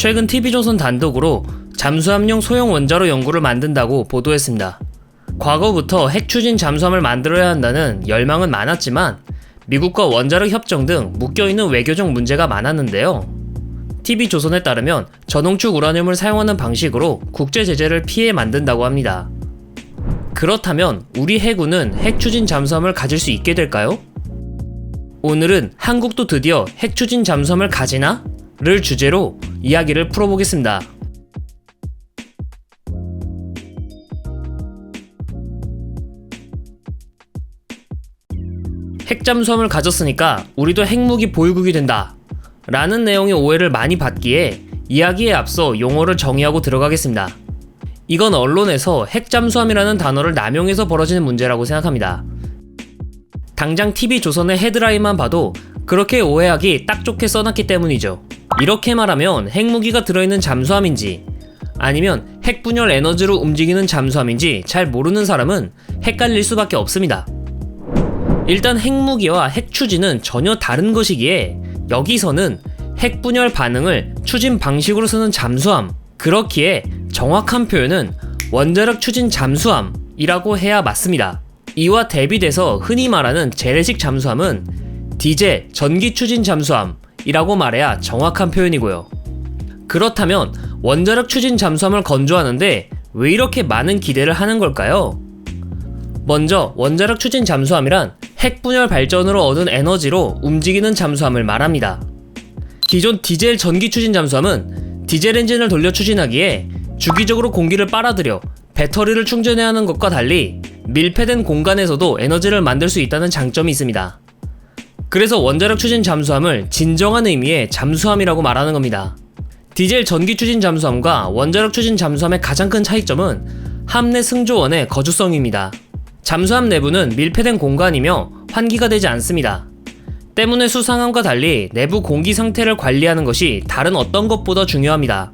최근 TV조선 단독으로 잠수함용 소형 원자로 연구를 만든다고 보도했습니다. 과거부터 핵 추진 잠수함을 만들어야 한다는 열망은 많았지만 미국과 원자력 협정 등 묶여있는 외교적 문제가 많았는데요. TV조선에 따르면 전홍축 우라늄을 사용하는 방식으로 국제 제재를 피해 만든다고 합니다. 그렇다면 우리 해군은 핵 추진 잠수함을 가질 수 있게 될까요? 오늘은 한국도 드디어 핵 추진 잠수함을 가지나? 를 주제로 이야기를 풀어보겠습니다. 핵잠수함을 가졌으니까 우리도 핵무기 보유국이 된다. 라는 내용의 오해를 많이 받기에 이야기에 앞서 용어를 정의하고 들어가겠습니다. 이건 언론에서 핵잠수함이라는 단어를 남용해서 벌어지는 문제라고 생각합니다. 당장 TV조선의 헤드라인만 봐도 그렇게 오해하기 딱 좋게 써놨기 때문이죠. 이렇게 말하면 핵무기가 들어있는 잠수함인지 아니면 핵분열 에너지로 움직이는 잠수함인지 잘 모르는 사람은 헷갈릴 수밖에 없습니다. 일단 핵무기와 핵추진은 전혀 다른 것이기에 여기서는 핵분열 반응을 추진 방식으로 쓰는 잠수함 그렇기에 정확한 표현은 원자력 추진 잠수함이라고 해야 맞습니다. 이와 대비돼서 흔히 말하는 재래식 잠수함은 디젤 전기 추진 잠수함 이라고 말해야 정확한 표현이고요. 그렇다면 원자력 추진 잠수함을 건조하는데 왜 이렇게 많은 기대를 하는 걸까요? 먼저 원자력 추진 잠수함이란 핵 분열 발전으로 얻은 에너지로 움직이는 잠수함을 말합니다. 기존 디젤 전기 추진 잠수함은 디젤 엔진을 돌려 추진하기에 주기적으로 공기를 빨아들여 배터리를 충전해야 하는 것과 달리 밀폐된 공간에서도 에너지를 만들 수 있다는 장점이 있습니다. 그래서 원자력 추진 잠수함을 진정한 의미의 잠수함이라고 말하는 겁니다. 디젤 전기 추진 잠수함과 원자력 추진 잠수함의 가장 큰 차이점은 함내 승조원의 거주성입니다. 잠수함 내부는 밀폐된 공간이며 환기가 되지 않습니다. 때문에 수상함과 달리 내부 공기 상태를 관리하는 것이 다른 어떤 것보다 중요합니다.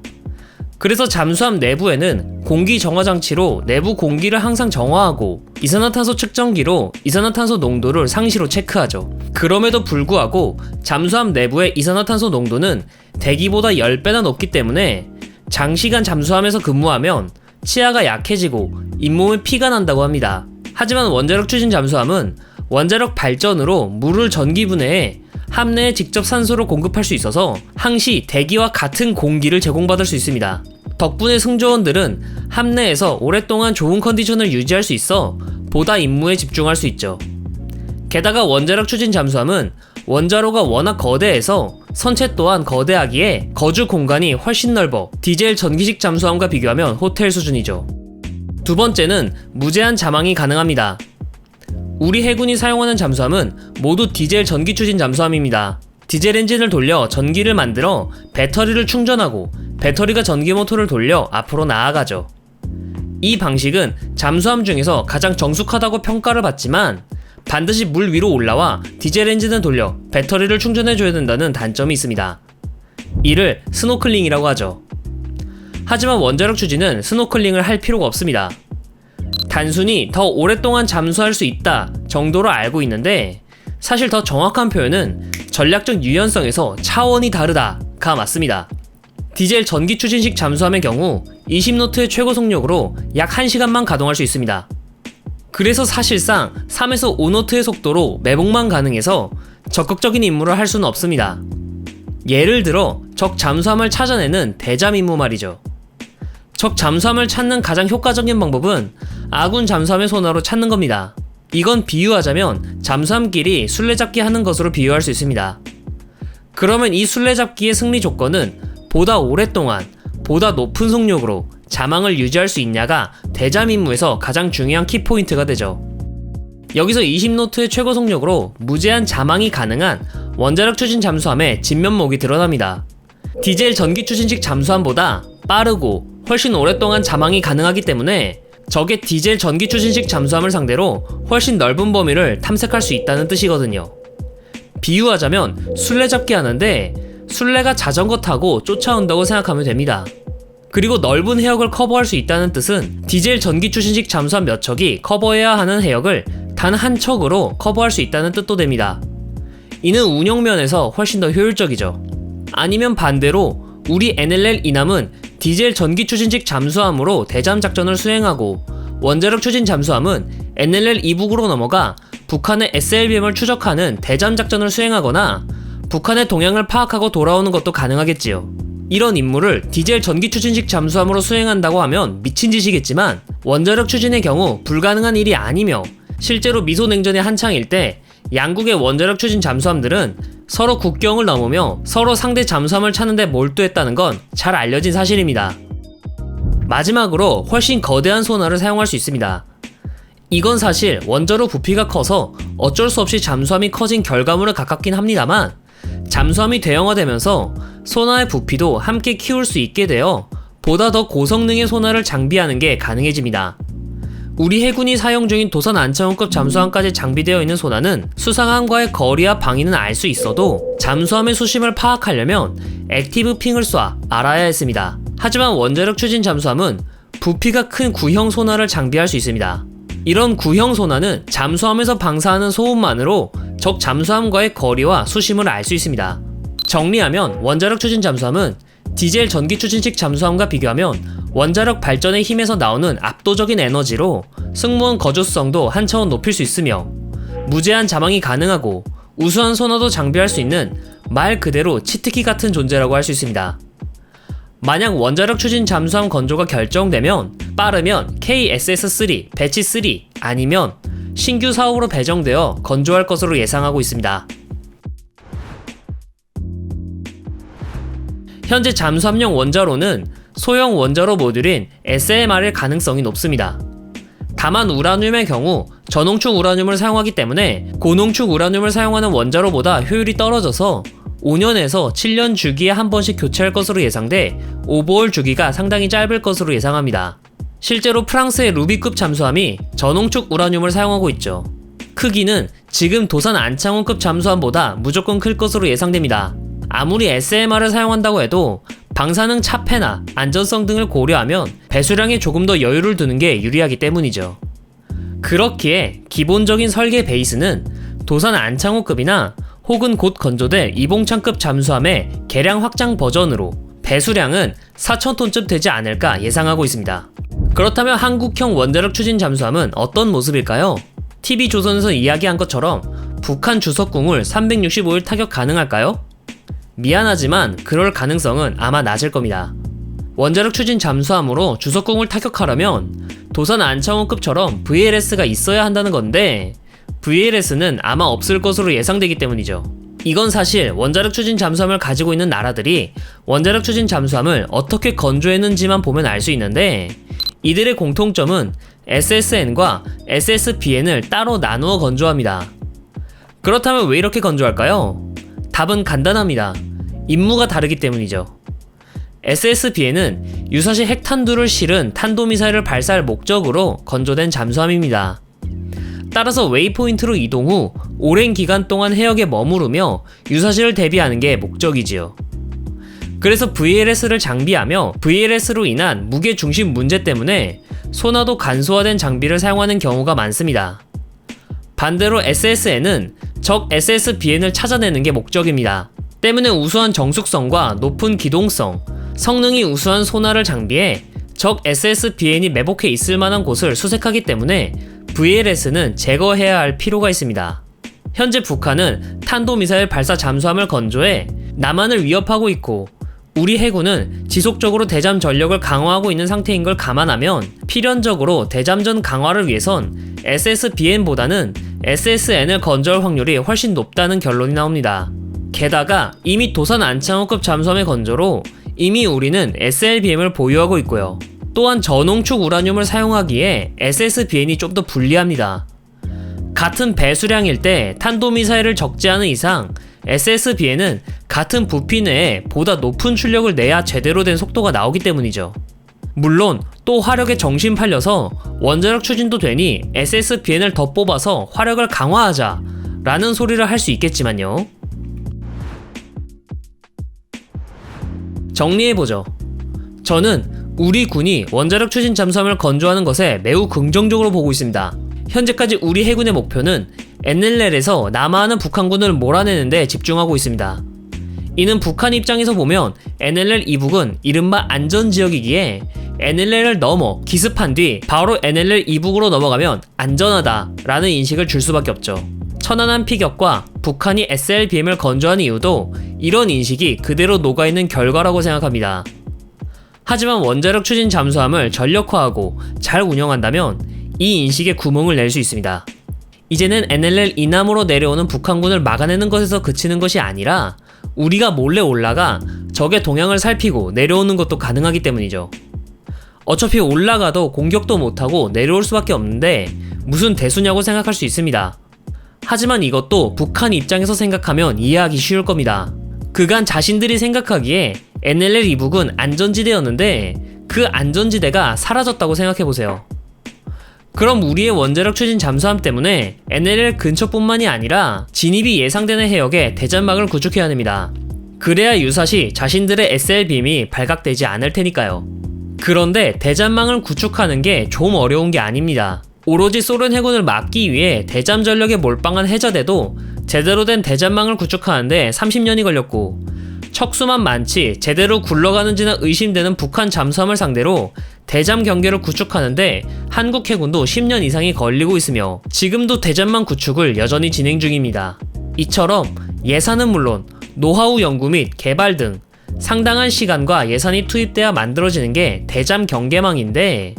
그래서 잠수함 내부에는 공기 정화 장치로 내부 공기를 항상 정화하고 이산화탄소 측정기로 이산화탄소 농도를 상시로 체크하죠. 그럼에도 불구하고 잠수함 내부의 이산화탄소 농도는 대기보다 10배나 높기 때문에 장시간 잠수함에서 근무하면 치아가 약해지고 잇몸에 피가 난다고 합니다. 하지만 원자력 추진 잠수함은 원자력 발전으로 물을 전기 분해해 함내에 직접 산소를 공급할 수 있어서 항시 대기와 같은 공기를 제공받을 수 있습니다. 덕분에 승조원들은 함내에서 오랫동안 좋은 컨디션을 유지할 수 있어 보다 임무에 집중할 수 있죠. 게다가 원자력 추진 잠수함은 원자로가 워낙 거대해서 선체 또한 거대하기에 거주 공간이 훨씬 넓어 디젤 전기식 잠수함과 비교하면 호텔 수준이죠. 두 번째는 무제한 자망이 가능합니다. 우리 해군이 사용하는 잠수함은 모두 디젤 전기 추진 잠수함입니다. 디젤 엔진을 돌려 전기를 만들어 배터리를 충전하고 배터리가 전기 모터를 돌려 앞으로 나아가죠. 이 방식은 잠수함 중에서 가장 정숙하다고 평가를 받지만 반드시 물 위로 올라와 디젤 엔진을 돌려 배터리를 충전해줘야 된다는 단점이 있습니다. 이를 스노클링이라고 하죠. 하지만 원자력 추진은 스노클링을 할 필요가 없습니다. 단순히 더 오랫동안 잠수할 수 있다 정도로 알고 있는데 사실 더 정확한 표현은 전략적 유연성에서 차원이 다르다가 맞습니다. 디젤 전기 추진식 잠수함의 경우 20노트의 최고 속력으로 약 1시간만 가동할 수 있습니다. 그래서 사실상 3에서 5노트의 속도로 매복만 가능해서 적극적인 임무를 할 수는 없습니다. 예를 들어 적 잠수함을 찾아내는 대잠 임무 말이죠. 적 잠수함을 찾는 가장 효과적인 방법은 아군 잠수함의 소나로 찾는 겁니다. 이건 비유하자면 잠수함끼리 술래잡기 하는 것으로 비유할 수 있습니다. 그러면 이 술래잡기의 승리 조건은 보다 오랫동안, 보다 높은 속력으로 자망을 유지할 수 있냐가 대잠 임무에서 가장 중요한 키포인트가 되죠. 여기서 20노트의 최고 속력으로 무제한 자망이 가능한 원자력 추진 잠수함의 진면목이 드러납니다. 디젤 전기 추진식 잠수함보다 빠르고 훨씬 오랫동안 자망이 가능하기 때문에 적의 디젤 전기 추진식 잠수함을 상대로 훨씬 넓은 범위를 탐색할 수 있다는 뜻이거든요. 비유하자면 술래잡기 하는데 술래가 자전거 타고 쫓아온다고 생각하면 됩니다. 그리고 넓은 해역을 커버할 수 있다는 뜻은 디젤 전기 추진식 잠수함 몇 척이 커버해야 하는 해역을 단 한 척으로 커버할 수 있다는 뜻도 됩니다. 이는 운영 면에서 훨씬 더 효율적이죠. 아니면 반대로 우리 NLL 이남은 디젤 전기 추진식 잠수함으로 대잠 작전을 수행하고 원자력 추진 잠수함은 NLL 이북으로 넘어가 북한의 SLBM을 추적하는 대잠 작전을 수행하거나 북한의 동향을 파악하고 돌아오는 것도 가능하겠지요. 이런 임무를 디젤 전기 추진식 잠수함으로 수행한다고 하면 미친 짓이겠지만 원자력 추진의 경우 불가능한 일이 아니며 실제로 미소 냉전의 한창일 때 양국의 원자력 추진 잠수함들은 서로 국경을 넘으며 서로 상대 잠수함을 찾는데 몰두했다는 건 잘 알려진 사실입니다. 마지막으로 훨씬 거대한 소나를 사용할 수 있습니다. 이건 사실 원자로 부피가 커서 어쩔 수 없이 잠수함이 커진 결과물에 가깝긴 합니다만 잠수함이 대형화되면서 소나의 부피도 함께 키울 수 있게 되어 보다 더 고성능의 소나를 장비하는 게 가능해집니다. 우리 해군이 사용 중인 도선 안창호급 잠수함까지 장비되어 있는 소나는 수상함과의 거리와 방위는 알 수 있어도 잠수함의 수심을 파악하려면 액티브 핑을 쏴 알아야 했습니다. 하지만 원자력 추진 잠수함은 부피가 큰 구형 소나를 장비할 수 있습니다. 이런 구형 소나는 잠수함에서 방사하는 소음만으로 적 잠수함과의 거리와 수심을 알 수 있습니다. 정리하면 원자력 추진 잠수함은 디젤 전기 추진식 잠수함과 비교하면 원자력 발전의 힘에서 나오는 압도적인 에너지로 승무원 거주성도 한 차원 높일 수 있으며 무제한 자망이 가능하고 우수한 소나도 장비할 수 있는 말 그대로 치트키 같은 존재라고 할 수 있습니다. 만약 원자력 추진 잠수함 건조가 결정되면 빠르면 KSS-3, 배치 3 아니면 신규 사업으로 배정되어 건조할 것으로 예상하고 있습니다. 현재 잠수함용 원자로는 소형 원자로 모듈인 SMR일 가능성이 높습니다. 다만 우라늄의 경우 저농축 우라늄을 사용하기 때문에 고농축 우라늄을 사용하는 원자로보다 효율이 떨어져서 5년에서 7년 주기에 한 번씩 교체할 것으로 예상돼 오버홀 주기가 상당히 짧을 것으로 예상합니다. 실제로 프랑스의 루비급 잠수함이 저농축 우라늄을 사용하고 있죠. 크기는 지금 도산 안창호급 잠수함보다 무조건 클 것으로 예상됩니다. 아무리 SMR을 사용한다고 해도 방사능 차폐나 안전성 등을 고려하면 배수량에 조금 더 여유를 두는 게 유리하기 때문이죠. 그렇기에 기본적인 설계 베이스는 도산 안창호급이나 혹은 곧 건조될 이봉창급 잠수함의 개량 확장 버전으로 배수량은 4,000톤쯤 되지 않을까 예상하고 있습니다. 그렇다면 한국형 원자력 추진 잠수함은 어떤 모습일까요? TV조선에서 이야기한 것처럼 북한 주석궁을 365일 타격 가능할까요? 미안하지만 그럴 가능성은 아마 낮을 겁니다. 원자력 추진 잠수함으로 주석궁을 타격하려면 도산 안창호급처럼 VLS가 있어야 한다는 건데 VLS는 아마 없을 것으로 예상되기 때문이죠. 이건 사실 원자력 추진 잠수함을 가지고 있는 나라들이 원자력 추진 잠수함을 어떻게 건조했는지만 보면 알 수 있는데 이들의 공통점은 SSN과 SSBN을 따로 나누어 건조합니다. 그렇다면 왜 이렇게 건조할까요? 답은 간단합니다. 임무가 다르기 때문이죠. SSBN은 유사시 핵탄두를 실은 탄도미사일을 발사할 목적으로 건조된 잠수함입니다. 따라서 웨이포인트로 이동 후 오랜 기간 동안 해역에 머무르며 유사시를 대비하는 게 목적이지요. 그래서 VLS를 장비하며 VLS로 인한 무게 중심 문제 때문에 소나도 간소화된 장비를 사용하는 경우가 많습니다. 반대로 SSN은 적 SSBN을 찾아내는 게 목적입니다. 때문에 우수한 정숙성과 높은 기동성, 성능이 우수한 소나를 장비해 적 SSBN이 매복해 있을 만한 곳을 수색하기 때문에 VLS는 제거해야 할 필요가 있습니다. 현재 북한은 탄도미사일 발사 잠수함을 건조해 남한을 위협하고 있고 우리 해군은 지속적으로 대잠 전력을 강화하고 있는 상태인 걸 감안하면 필연적으로 대잠전 강화를 위해선 SSBN보다는 SSN을 건조할 확률이 훨씬 높다는 결론이 나옵니다. 게다가 이미 도산 안창호급 잠수함의 건조로 이미 우리는 SLBM을 보유하고 있고요. 또한 저농축 우라늄을 사용하기에 SSBN이 좀 더 불리합니다. 같은 배수량일 때 탄도미사일을 적재하는 이상 SSBN은 같은 부피 내에 보다 높은 출력을 내야 제대로 된 속도가 나오기 때문이죠. 물론 또 화력에 정신 팔려서 원자력 추진도 되니 SSBN을 더 뽑아서 화력을 강화하자 라는 소리를 할 수 있겠지만요. 정리해보죠. 저는 우리 군이 원자력 추진 잠수함을 건조하는 것에 매우 긍정적으로 보고 있습니다. 현재까지 우리 해군의 목표는 NLL에서 남하하는 북한군을 몰아내는 데 집중하고 있습니다. 이는 북한 입장에서 보면 NLL 이북은 이른바 안전지역이기에 NLL을 넘어 기습한 뒤 바로 NLL 이북으로 넘어가면 안전하다라는 인식을 줄 수밖에 없죠. 천안함 피격과 북한이 SLBM을 건조한 이유도 이런 인식이 그대로 녹아있는 결과라고 생각합니다. 하지만 원자력 추진 잠수함을 전력화하고 잘 운영한다면 이 인식에 구멍을 낼 수 있습니다. 이제는 NLL 이남으로 내려오는 북한군을 막아내는 것에서 그치는 것이 아니라 우리가 몰래 올라가 적의 동향을 살피고 내려오는 것도 가능하기 때문이죠. 어차피 올라가도 공격도 못하고 내려올 수밖에 없는데 무슨 대수냐고 생각할 수 있습니다. 하지만 이것도 북한 입장에서 생각하면 이해하기 쉬울 겁니다. 그간 자신들이 생각하기에 NLL 이북은 안전지대였는데 그 안전지대가 사라졌다고 생각해보세요. 그럼 우리의 원자력 추진 잠수함 때문에 NLL 근처뿐만이 아니라 진입이 예상되는 해역에 대전막을 구축해야 합니다. 그래야 유사시 자신들의 SLBM이 발각되지 않을 테니까요. 그런데 대잠망을 구축하는 게 좀 어려운 게 아닙니다. 오로지 소련 해군을 막기 위해 대잠 전력에 몰빵한 해저대도 제대로 된 대잠망을 구축하는데 30년이 걸렸고 척수만 많지 제대로 굴러가는지나 의심되는 북한 잠수함을 상대로 대잠 경계를 구축하는데 한국 해군도 10년 이상이 걸리고 있으며 지금도 대잠망 구축을 여전히 진행 중입니다. 이처럼 예산은 물론 노하우 연구 및 개발 등 상당한 시간과 예산이 투입돼야 만들어지는 게 대잠 경계망인데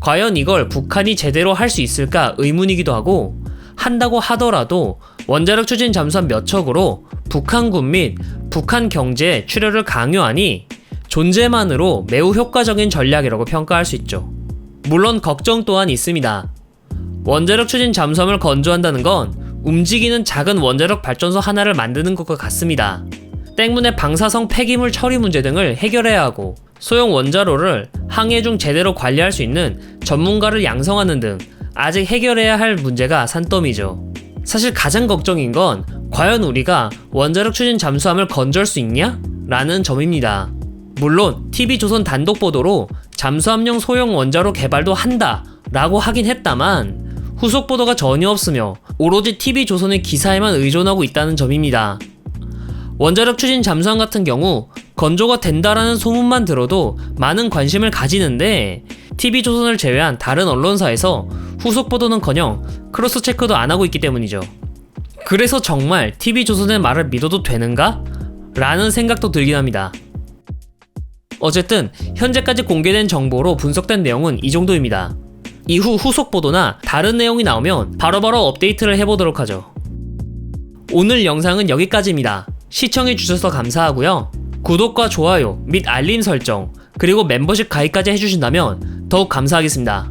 과연 이걸 북한이 제대로 할 수 있을까 의문이기도 하고 한다고 하더라도 원자력 추진 잠수함 몇 척으로 북한군 및 북한 경제에 출혈을 강요하니 존재만으로 매우 효과적인 전략이라고 평가할 수 있죠. 물론 걱정 또한 있습니다. 원자력 추진 잠수함을 건조한다는 건 움직이는 작은 원자력 발전소 하나를 만드는 것과 같습니다. 때문에 방사성 폐기물 처리 문제 등을 해결해야 하고 소형 원자로를 항해 중 제대로 관리할 수 있는 전문가를 양성하는 등 아직 해결해야 할 문제가 산더미죠. 사실 가장 걱정인 건 과연 우리가 원자력 추진 잠수함을 건조할 수 있냐? 라는 점입니다. 물론 TV조선 단독 보도로 잠수함용 소형 원자로 개발도 한다 라고 하긴 했다만 후속 보도가 전혀 없으며 오로지 TV조선의 기사에만 의존하고 있다는 점입니다. 원자력 추진 잠수함 같은 경우 건조가 된다라는 소문만 들어도 많은 관심을 가지는데 TV조선을 제외한 다른 언론사에서 후속 보도는커녕 크로스 체크도 안 하고 있기 때문이죠. 그래서 정말 TV조선의 말을 믿어도 되는가? 라는 생각도 들긴 합니다. 어쨌든 현재까지 공개된 정보로 분석된 내용은 이 정도입니다. 이후 후속 보도나 다른 내용이 나오면 바로바로 업데이트를 해보도록 하죠. 오늘 영상은 여기까지입니다. 시청해주셔서 감사하고요. 구독과 좋아요 및 알림 설정, 그리고 멤버십 가입까지 해주신다면 더욱 감사하겠습니다.